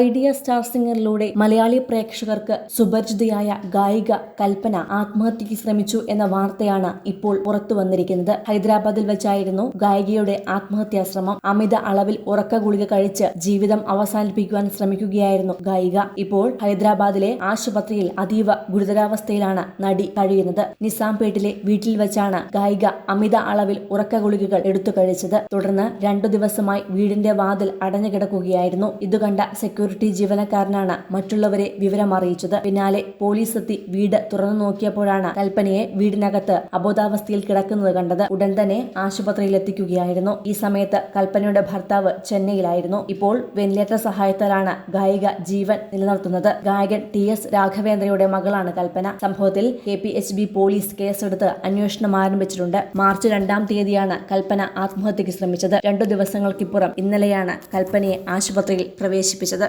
Idea star സിംഗറിലൂടെ Malayali പ്രേക്ഷകർക്ക് സുപരിചിതയായ ഗായിക കൽപ്പന ആത്മഹത്യക്ക് ശ്രമിച്ചു എന്ന വാർത്തയാണ് ഇപ്പോൾ പുറത്തു വന്നിരിക്കുന്നത്. ഹൈദരാബാദിൽ വെച്ചായിരുന്നു ഗായികയുടെ ആത്മഹത്യാ ശ്രമം അമിത അളവിൽ ഉറക്ക ഗുളിക കഴിച്ച് ജീവിതം അവസാനിപ്പിക്കുവാൻ ശ്രമിക്കുകയായിരുന്നു ഗായിക. ഇപ്പോൾ ഹൈദരാബാദിലെ ആശുപത്രിയിൽ അതീവ ഗുരുതരാവസ്ഥയിലാണ് നടി കഴിയുന്നത്. നിസാംപേട്ടിലെ വീട്ടിൽ വെച്ചാണ് ഗായിക അമിത അളവിൽ ഉറക്ക ഗുളികകൾ എടുത്തു കഴിച്ചത്. തുടർന്ന് രണ്ടു ദിവസമായി വീടിന്റെ വാതിൽ അടഞ്ഞു കിടക്കുകയായിരുന്നു. ഇത് കണ്ട സെക്യൂരിറ്റി ജീവനക്കാരനാണ് മറ്റുള്ളവരെ വിവരം അറിയിച്ചത്. പിന്നാലെ പോലീസ് എത്തി വീട് തുറന്നു നോക്കിയപ്പോഴാണ് കൽപ്പനയെ വീടിനകത്ത് അബോധാവസ്ഥയിൽ കിടക്കുന്നത് കണ്ടത്. ഉടൻ തന്നെ ആശുപത്രിയിൽ എത്തിക്കുകയായിരുന്നു. ഈ സമയത്ത് കൽപ്പനയുടെ ഭർത്താവ് ചെന്നൈയിലായിരുന്നു. ഇപ്പോൾ വെന്റിലേറ്റർ സഹായത്താലാണ് ഗായിക ജീവൻ നിലനിർത്തുന്നത്. ഗായകൻ ടി എസ് രാഘവേന്ദ്രയുടെ മകളാണ് കൽപ്പന. സംഭവത്തിൽ K P H B police കേസെടുത്ത് അന്വേഷണം ആരംഭിച്ചിട്ടുണ്ട്. മാർച്ച് രണ്ടാം തീയതിയാണ് കൽപ്പന ആത്മഹത്യക്ക് ശ്രമിച്ചത്. രണ്ടു ദിവസങ്ങൾക്കിപ്പുറം ഇന്നലെയാണ് കൽപ്പനയെ ആശുപത്രിയിൽ പ്രവേശിപ്പിച്ചത്.